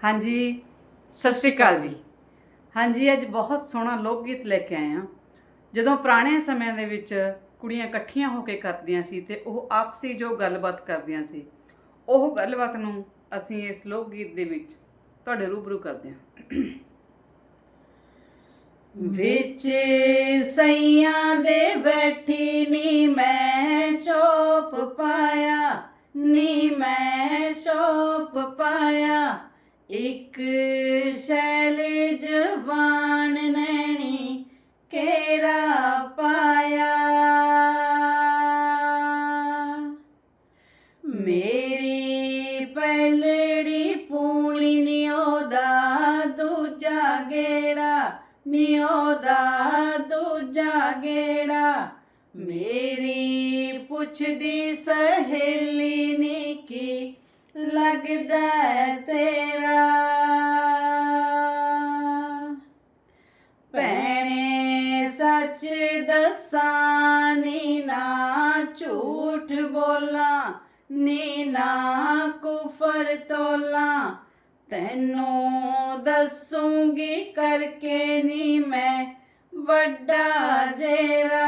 ਹਾਂਜੀ, ਸਤਿ ਸ਼੍ਰੀ ਅਕਾਲ ਜੀ। ਹਾਂਜੀ, ਅੱਜ ਬਹੁਤ ਸੋਹਣਾ ਲੋਕ ਗੀਤ ਲੈ ਕੇ ਆਏ ਹਾਂ। ਜਦੋਂ ਪੁਰਾਣੇ ਸਮਿਆਂ ਦੇ ਵਿੱਚ ਕੁੜੀਆਂ ਇਕੱਠੀਆਂ ਹੋ ਕੇ ਕਰਦੀਆਂ ਸੀ ਤੇ ਉਹ ਆਪਸੀ ਜੋ ਗੱਲਬਾਤ ਕਰਦੀਆਂ ਸੀ, ਉਹ ਗੱਲਬਾਤ ਨੂੰ ਅਸੀਂ ਇਸ ਲੋਕ ਗੀਤ ਦੇ ਵਿੱਚ ਤੁਹਾਡੇ ਰੂਬਰੂ ਕਰਦੇ ਹਾਂ। ਵਿੱਚ ਸਈਆਂ ਦੇ ਬੈਠੀ ਨੀ ਮੈਂ ਸ਼ੋਪ ਪਾਇਆ, ਨੀ ਗੇੜਾ ਨੀ ਉਹਦਾ ਦੂਜਾ ਗੇੜਾ। ਮੇਰੀ ਪੁੱਛਦੀ ਸਹੇਲੀ ਨੀ ਕੀ ਲੱਗਦਾ ਤੇਰਾ। ਭੈਣੇ, ਸੱਚ ਦੱਸਾਂ ਨੀ ਨਾ ਝੂਠ ਬੋਲਾਂ ਨੀ ਨਾ ਕੁਫਰ ਤੋਲਾਂ। ਤੈਨੂੰ ਦੱਸੂਗੀ ਕਰਕੇ ਨੀ ਮੈਂ ਵੱਡਾ ਜੇਰਾ।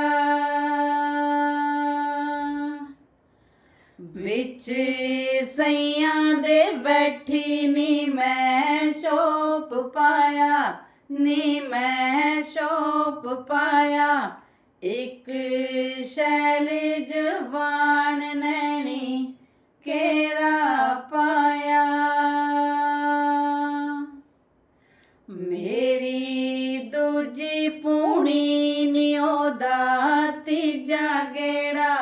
ਵਿੱਚ ਸਈਆਂ ਦੇ ਬੈਠੀ ਨੀ ਮੈਂ ਸ਼ੋਪ ਪਾਇਆ, ਨੀ ਮੈਂ ਸ਼ੋਪ ਪਾਇਆ। ਇੱਕ ਸ਼ੈਲ ਜਵਾਨ ਨੈਣੀ ਕੇਰਾ ਤੇਰੀ ਦੂਜੀ ਪੂਣੀ ਨੀ ਉਹਦਾ ਤੀਜਾ ਗੇੜਾ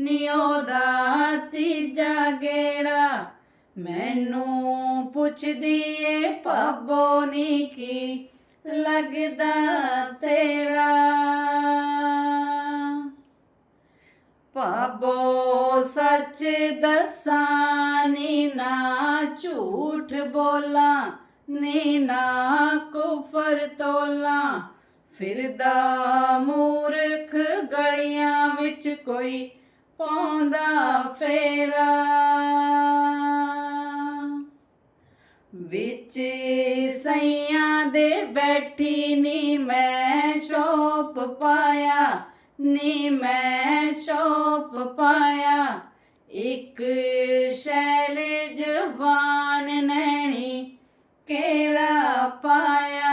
ਨੀ ਉਹਦਾ ਤੀਜਾ ਗੇੜਾ। ਮੈਨੂੰ ਪੁੱਛਦੀ ਏ ਭਾਬੋ ਨੀ ਕੀ ਲੱਗਦਾ ਤੇਰਾ। ਭਾਬੋ ਸੱਚ ਦੱਸਾਂ ਨੀ ਨਾ ਝੂਠ ਬੋਲਾਂ। ਨੀ ਨਾ ਕੁਫਰ ਤੋਲਾ। ਫਿਰਦਾ ਮੂਰਖ ਗਲੀਆਂ ਵਿੱਚ ਕੋਈ ਪਾਉਂਦਾ ਫੇਰਾ। ਵਿੱਚ ਸਈਆਂ ਦੇ ਬੈਠੀ ਨੀ ਮੈਂ ਸ਼ੋਪ ਪਾਇਆ, ਨੀ ਮੈਂ ਸ਼ੋਪ ਪਾਇਆ। ਇੱਕ ਸ਼ੈਲ ਜਵਾਨ ਕੇਰਾ ਪਾਇਆ।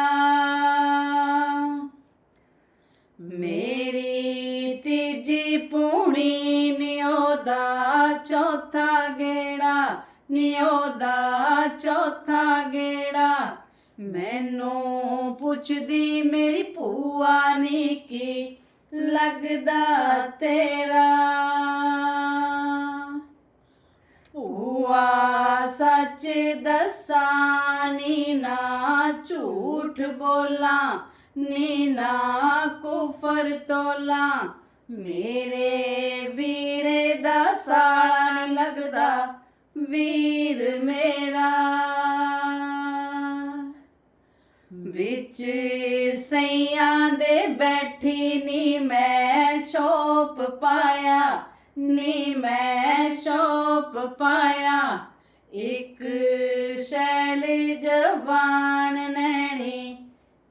ਮੇਰੀ ਤੀਜੀ ਪੂਣੀ ਨੀ ਉਹਦਾ ਚੌਥਾ ਗੇੜਾ ਨੀ ਉਹਦਾ ਚੌਥਾ ਗੇੜਾ। ਮੈਨੂੰ ਪੁੱਛਦੀ ਮੇਰੀ ਭੂਆ ਨੀ ਕੀ ਲੱਗਦਾ ਤੇਰਾ। ਭੂਆ ਸੱਚ ਦੱਸਾਂ ਨੀ ਨਾ ਝੂਠ ਬੋਲਾਂ, ਨੀ ਨਾ ਕੁਫਰ ਤੋਲਾਂ। ਮੇਰੇ ਵੀਰੇ ਦਾ ਸਾਲਾ ਨੀ ਲੱਗਦਾ, ਵੀਰ ਮੇਰਾ। ਵਿੱਚ ਸਈਆਂ ਦੇ ਬੈਠੀ ਨੀ ਮੈਂ ਸ਼ੋਪ ਪਾਇਆ, ਨੀ ਮੈਂ ਸ਼ੋਪ ਪਾਇਆ। ਇੱਕ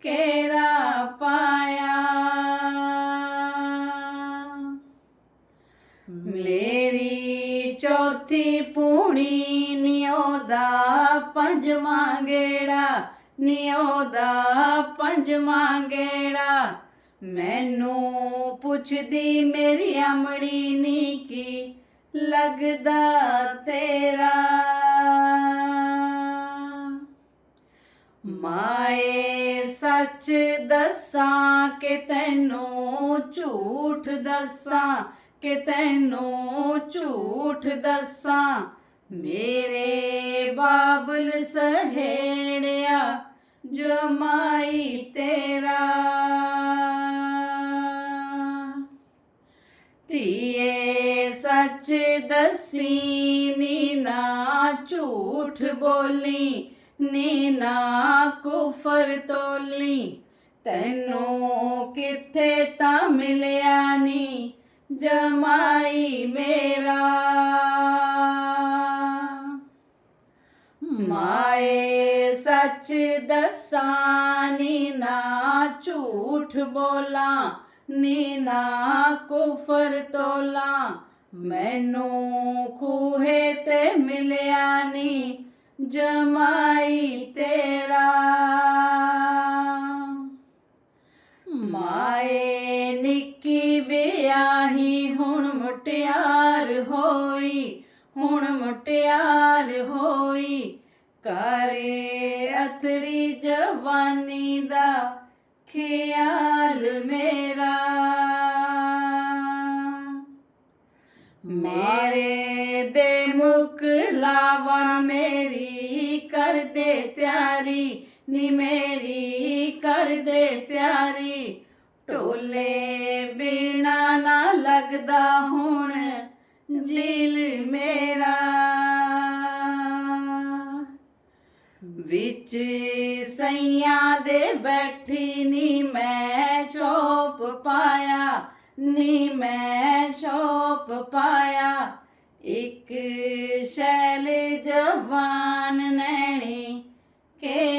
ਕੇਰਾ ਪਾਇਆ? ਮੇਰੀ ਚੌਥੀ ਪੂਣੀ ਨੀ ਉਹਦਾ ਪੰਜਵਾਂ ਗੇੜਾ ਨੀ ਉਹਦਾ ਪੰਜਵਾਂ ਗੇੜਾ। ਮੈਨੂੰ ਪੁੱਛਦੀ ਮੇਰੀ ਅਮੜੀ ਨੀ ਕੀ ਲੱਗਦਾ ਤੇਰਾ ਸੱਚ ਦੱਸਾਂ ਕਿ ਤੈਨੂੰ ਝੂਠ ਦੱਸਾਂ, ਕਿ ਤੈਨੂੰ ਝੂਠ ਦੱਸਾਂ। ਮੇਰੇ ਬਾਬਲ ਸਹੇੜਿਆ, ਜਮਾਈ ਤੇਰਾ। ਧੀਏ, ਸੱਚ ਦਸੀ ਨੀ ਨਾ ਝੂਠ ਬੋਲੀ ਨੀ ਨਾ ਕੁਫਰ ਤੋਲੀ, ਤੈਨੂੰ ਕਿੱਥੇ ਤਾਂ ਮਿਲਿਆ ਨੀ ਜਮਾਈ ਮੇਰਾ। ਮਾਏ ਸੱਚ ਦੱਸਾਂ, ਨੀ ਨਾ ਝੂਠ ਬੋਲਾਂ, ਨੀ ਨਾ ਕੁਫਰ ਤੋਲਾ, ਮੈਨੂੰ ਖੂਹੇ ਤੇ ਮਿਲਿਆ ਜਮਾਈ ਤੇਰਾ। ਮਾਏ ਨਿੱਕੀ ਵਿਆਹੀ, ਹੁਣ ਮੁਟਿਆਰ ਹੋਈ, ਹੁਣ ਮੁਟਿਆਰ ਹੋਈ। ਕਰੇ ਅਥਰੀ ਜਵਾਨੀ ਦਾ ਖਿਆਲ ਮੇਰਾ। ਮੇਰੇ ਦੇ ਮੁਖ ਲਾਵਾ ਮੇਰੀ ਕਰ ਦੇ ਤਿਆਰੀ, ਨੀ ਮੇਰੀ ਕਰ ਦੇ ਤਿਆਰੀ। ਢੋਲੇ ਬਿਨਾ ਨਾ ਲੱਗਦਾ ਹੁਣ, ਜਿਲ ਮੇਰਾ। ਵਿੱਚ ਸਈਆਂ ਦੇ ਬੈਠੀ, ਨੀ ਮੈਂ ਚੋਪ ਪਾਇਆ, ਨੀ ਮੈਂ ਚੋਪ ਪਾਇਆ। ਇੱਕ ਸ਼ੈਲ ਜਵਾਨ ਨੈਣੀ ਕੇਰਾ